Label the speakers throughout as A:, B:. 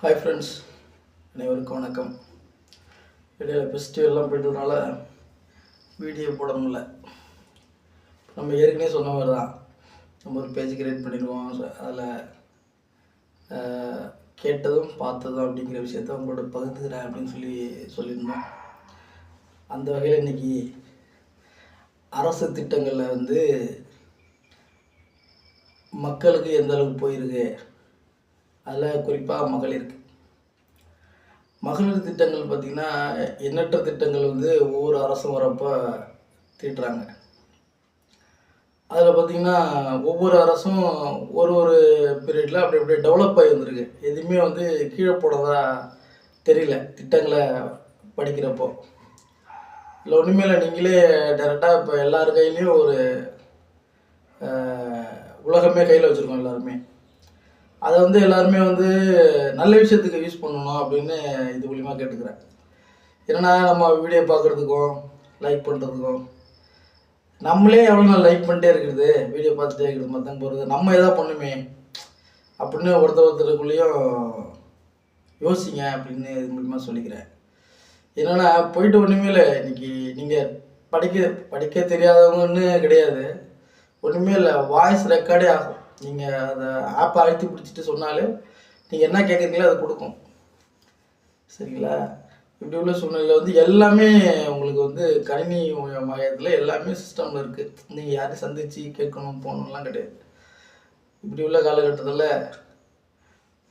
A: Hi friends அனைவருக்கும் வணக்கம். இடையில ஃபெஸ்டிவல்லாம் போயிட்டதுனால வீடியோ போட முடியல நம்ம ஏற்கனவே சொன்ன மாதிரி தான். நம்ம ஒரு பேஜ் கிரியேட் பண்ணிடுவோம். அதில் கேட்டதும் பார்த்ததும் அப்படிங்கிற விஷயத்த உங்களோட பகிர்ந்துக்கிறேன் அப்படின்னு சொல்லி சொல்லியிருந்தோம். அந்த வகையில் இன்னைக்கு அரசு திட்டங்களில் வந்து மக்களுக்கு எந்த அளவுக்கு போயிருக்கு? அதில் குறிப்பாக மகளிருக்கு மகளிர் திட்டங்கள் பார்த்திங்கன்னா எண்ணற்ற திட்டங்கள் வந்து ஒவ்வொரு அரசும் வரப்போ தீட்டுறாங்க. அதில் பார்த்திங்கன்னா ஒவ்வொரு அரசும் ஒரு ஒரு பீரியடில் அப்படி அப்படியே டெவலப் ஆகி வந்திருக்கு. எதுவுமே வந்து கீழே போனதாக தெரியல திட்டங்களை படிக்கிறப்போ. இல்லை ஒன்றுமே இல்லை நீங்களே டேரெக்டாக இப்போ எல்லார் கையிலையும் ஒரு உலகமே கையில் வச்சுருக்கோம் எல்லாருமே. அதை வந்து எல்லாருமே வந்து நல்ல விஷயத்துக்கு யூஸ் பண்ணணும் அப்படின்னு இது மூலிமா கேட்டுக்கிறேன். ஏன்னா நம்ம வீடியோ பார்க்குறதுக்கும் லைக் பண்ணுறதுக்கும் நம்மளே எவ்வளோ நாள் லைக் பண்ணிட்டே இருக்கிறது வீடியோ பார்த்துட்டே இருக்கிறது மற்றவங்க போகிறது நம்ம எதாவது பண்ணுமே அப்படின்னு ஒருத்தர் ஒருத்தருக்குள்ளேயும் யோசிங்க அப்படின்னு இது மூலிமா சொல்லிக்கிறேன். என்னென்னா போயிட்டு ஒன்றுமே இல்லை இன்றைக்கி நீங்கள் படிக்க படிக்க தெரியாதவங்கன்னு கிடையாது. ஒன்றுமே இல்லை வாய்ஸ் ரெக்கார்டே ஆகும். நீங்கள் அதை ஆப்பை அழுத்தி பிடிச்சிட்டு சொன்னாலே நீங்கள் என்ன கேட்குறீங்களோ அது கொடுக்கும். சரிங்களா? இப்படி உள்ள சூழ்நிலையில் வந்து எல்லாமே உங்களுக்கு வந்து கணினி மையத்தில் எல்லாமே சிஸ்டமில் இருக்குது நீங்கள் யாரையும் சந்தித்து கேட்கணும் போகணும்லாம் கிடையாது. இப்படி உள்ள காலகட்டத்தில்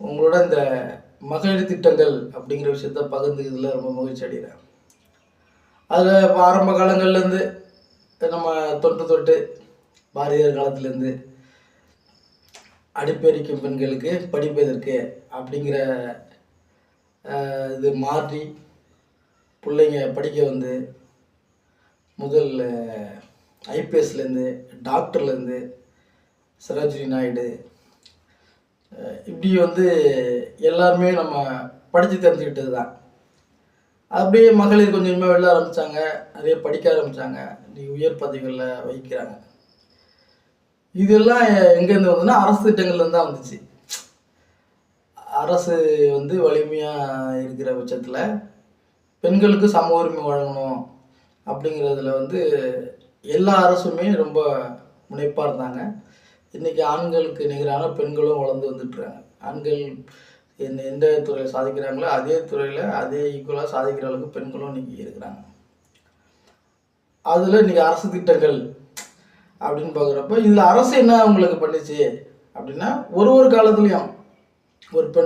A: உங்களோட இந்த மகளிர் திட்டங்கள் அப்படிங்கிற விஷயத்த பகிர்ந்துக்கிறதுல ரொம்ப மகிழ்ச்சி அடைகிறேன். அதில் இப்போ ஆரம்ப காலங்கள்லேருந்து நம்ம தொட்டு தொட்டு பாரதியார் காலத்துலேருந்து அடுப்பெரிக்கும் பெண்களுக்கு படிப்பதற்கு அப்படிங்கிற இது மாற்றி பிள்ளைங்க படிக்க வந்து முதல் ஐபிஎஸ்லேருந்து டாக்டர்லேருந்து சரோஜினி நாயுடு இப்படி வந்து எல்லாருமே நம்ம படித்து தெரிஞ்சுக்கிட்டது தான் அப்படியே மகளிர் கொஞ்சம் கொஞ்சமாக வெளில ஆரம்பித்தாங்க நிறைய படிக்க ஆரம்பித்தாங்க இன்றைக்கி உயர் பதவிகளில் வகிக்கிறாங்க. இதெல்லாம் எங்கேருந்து வந்ததுன்னா அரசு திட்டங்கள்லேருந்து தான் வந்துச்சு. அரசு வந்து வலிமையாக இருக்கிற பட்சத்தில் பெண்களுக்கு சம உரிமை வழங்கணும் அப்படிங்கிறதுல வந்து எல்லா அரசுமே ரொம்ப முனைப்பாக இருந்தாங்க இன்றைக்கி ஆண்களுக்கு நிகரான பெண்களும் வளர்ந்து வந்துட்டுறாங்க. ஆண்கள் எந்த எந்த துறையில் சாதிக்கிறாங்களோ அதே துறையில் அதே ஈக்குவலாக சாதிக்கிற அளவுக்கு பெண்களும் இன்றைக்கி இருக்கிறாங்க. அதில் இன்றைக்கி அரசு திட்டங்கள் அப்படின்னு பார்க்குறப்ப இதில் அரசு என்ன உங்களுக்கு பண்ணுச்சு? அப்படின்னா ஒரு ஒரு காலத்துலேயும் ஒரு பெண்